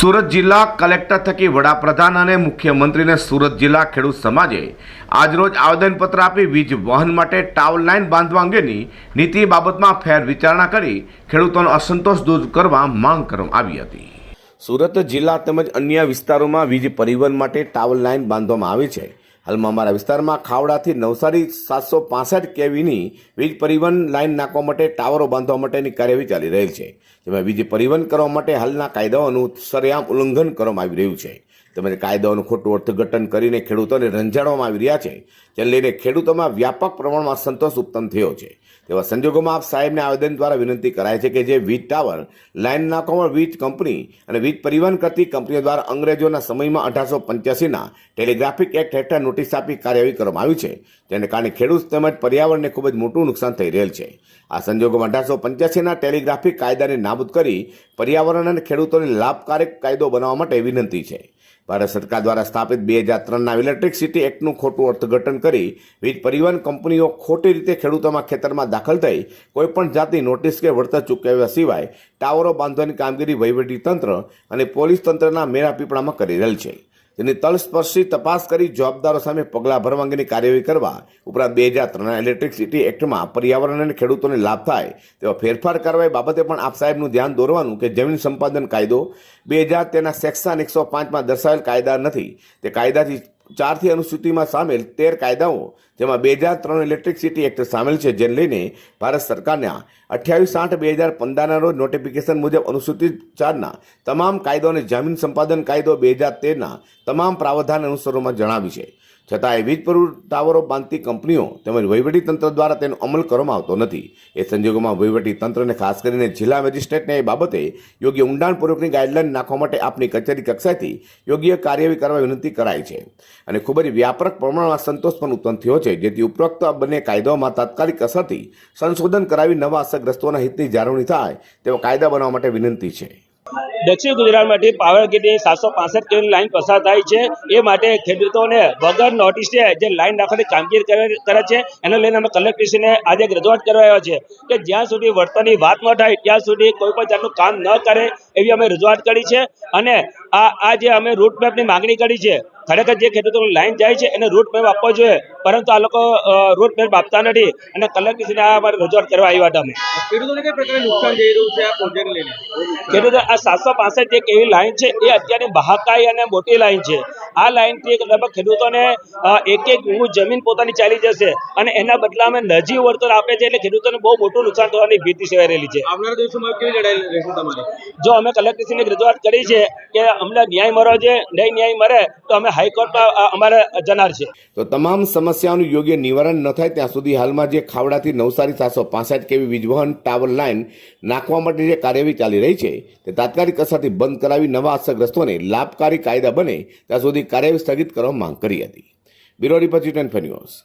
સુરત જિલ્લા કલેક્ટર થકી વડાપ્રધાન અને મુખ્યમંત્રીને સુરત જિલ્લા ખેડૂત સમાજે આજરોજ આવેદનપત્ર આપી વીજ વહન માટે ટાવર લાઇન બાંધવા અંગેની નીતિ બાબતમાં ફેર વિચારણા કરી ખેડૂતોનો અસંતોષ દૂર કરવા માંગ કરવામાં આવી હતી. સુરત જિલ્લા તેમજ અન્ય વિસ્તારોમાં વીજ પરિવહન માટે ટાવર લાઇન બાંધવામાં આવી છે. હાલમાં અમારા વિસ્તારમાં ખાવડાથી નવસારી સાતસો પાસઠ કેવીની વીજ પરિવહન લાઇન નાખવા માટે ટાવરો બાંધવા માટેની કાર્યવાહી ચાલી રહેલ છે. જેમાં વીજ પરિવહન કરવા માટે હાલના કાયદાઓનું સરેઆમ ઉલ્લંઘન કરવામાં આવી રહ્યું છે. તેમજ કાયદાઓનું ખોટું અર્થઘટન કરીને ખેડૂતોને રંજાડવામાં આવી રહ્યા છે. જેને લઈને ખેડૂતોમાં વ્યાપક પ્રમાણમાં સંતોષ ઉત્પન્ન થયો છે. તેવા સંજોગોમાં આપ સાહેબને આવેદન દ્વારા વિનંતી કરાય છે કે જે વીજ ટાવર, લાઇન નાખવામાં વીજ કંપની અને વીજ પરિવહન કરતી કંપનીઓ દ્વારા અંગ્રેજોના સમયમાં અઢારસો પંચ્યાસીના ટેલિગ્રાફિક એક્ટ હેઠળ નોટિસ આપી કાર્યવાહી કરવામાં આવી છે. જેને કારણે ખેડૂત તેમજ પર્યાવરણને ખૂબ જ મોટું નુકસાન થઈ રહેલ છે. આ સંજોગોમાં અઢારસો પંચ્યાસીના ટેલિગ્રાફિક કાયદાને નાબૂદ કરી પર્યાવરણ અને ખેડૂતોને લાભકારક કાયદો બનાવવા માટે વિનંતી છે. ભારત સરકાર દ્વારા સ્થાપિત બે હજાર ત્રણના ઇલેક્ટ્રિસિટી એક્ટનું ખોટું અર્થઘટન કરી વીજ પરિવહન કંપનીઓ ખોટી રીતે ખેડૂતોમાં ખેતરમાં દાખલ થઈ કોઈપણ જાતની નોટિસ કે વળતર ચૂકવ્યા સિવાય ટાવરો બાંધવાની કામગીરી વહીવટી તંત્ર અને પોલીસ તંત્રના મેળાપીપળામાં કરી રહેલ છે. તેની તલસ્પર્શી તપાસ કરી જવાબદારો સામે પગલાં ભરવા અંગેની કાર્યવાહી કરવા ઉપરાંત બે હજાર ત્રણના ઇલેક્ટ્રિસિટી એક્ટમાં પર્યાવરણ અને ખેડૂતોને લાભ થાય તેવા ફેરફાર કરવા બાબતે પણ આપ સાહેબનું ધ્યાન દોરવાનું કે જમીન સંપાદન કાયદો બે હજાર તેના સેક્શન એકસો પાંચમાં દર્શાવેલ કાયદા નથી. તે કાયદાથી ચારથી અનુસૂચિમાં સામેલ તેર કાયદાઓ, જેમાં બે હજાર ત્રણ ઇલેક્ટ્રિસિટી એક્ટ સામેલ છે, જેને લઈને ભારત સરકારના અઠ્યાવીસ આઠ બે હજાર પંદરના રોજ નોટિફિકેશન મુજબ અનુસૂચિત ચારના તમામ કાયદો અને જમીન સંપાદન કાયદો બે હજાર તેરના તમામ પ્રાવધાન અનુસરોમાં જણાવ્યું છે. છતાંય વીજ પુર ટાવરો બાંધતી કંપનીઓ તેમજ વહીવટી તંત્ર દ્વારા તેનો અમલ કરવામાં આવતો નથી. એ સંજોગોમાં વહીવટી તંત્રને ખાસ કરીને જિલ્લા મેજિસ્ટ્રેટને એ બાબતે યોગ્ય ઊંડાણપૂર્વકની ગાઈડલાઈન નાખવા માટે આપની કચેરી કક્ષાએથી યોગ્ય કાર્યવાહી કરવા વિનંતી કરાઈ છે. અને ખૂબ જ વ્યાપક પ્રમાણમાં સંતોષ પણ ઉત્પન્ન થયો છે, જેથી ઉપરોક્ત બંને કાયદાઓમાં તાત્કાલિક અસરથી સંશોધન કરાવી નવા અસરગ્રસ્તોના હિતની જાળવણી થાય તેવા કાયદા બનાવવા માટે વિનંતી છે. દક્ષિણ ગુજરાતમાંથી પાવર ગ્રીડની સાતસો પાસઠ કિલોની લાઇન પસાર થાય છે. એ માટે ખેડૂતોને વગર નોટિસે જે લાઇન નાખવાની કામગીરી કરે છે, એને લઈને અમે કલેક્ટરશ્રીને આજે રજૂઆત કરવા આવ્યા છે કે જ્યાં સુધી વળતરની વાત ન થાય, ત્યાં સુધી કોઈ પણ જાતનું કામ ન કરે એવી અમે રજૂઆત કરી છે. અને આ આ જે અમે રૂટ મેપની માંગણી કરી છે ખરેખર જે ખેડૂતો લાઈન જાય છે એને રૂટ મેપ આપવો જોઈએ. પરંતુ આ લોકો રૂટ મેપ આપતા નથી અને કલેક્ટરશ્રીને આ અમારે રજૂઆત કરવા આવ્યા હતા અમે. ખેડૂતોને કઈ પ્રકારે નુકસાન જઈ રહ્યું છે આ પ્રોજેક્ટ લઈને? ખેડૂતો આ સાતસો પાસઠ એક એવી લાઈન છે એ અત્યારની બહાકાઈ અને મોટી લાઈન છે. આ લાઈનથી લગભગ ખેડૂતોને એક એક જમીન પોતાની ચાલી જશે અને એના બદલામાં નજીવ વળતર આપે છે એટલે ખેડૂતોને બહુ મોટું નુકસાન થવાની ભીતિ સેવાઈ રહેલી છે. આવનારા દિવસોમાં કેવી લડાઈ રહેશે તમારી? જો અમે કલેક્ટરશ્રીને રજૂઆત કરી છે કે અમને ન્યાય મળવો છે નહીં ન્યાય મળે તો અમે હાઈકોર્ટમાં અમારે જનાર છે. તો તમામ સમસ્યાઓનું યોગ્ય નિવારણ ન થાય ત્યાં સુધી હાલમાં જે ખાવડાથી નવસારી સાતસો પાસઠ કેવી વીજવહન ટાવર લાઇન નાખવા માટે જે કાર્યવાહી ચાલી રહી છે, તે તાત્કાલિક અસરથી બંધ કરાવી નવા અસરગ્રસ્તોને લાભકારી કાયદા બને ત્યાં સુધી કાર્યવાહી સ્થગિત કરવા માંગ કરી હતી. Bureau report news.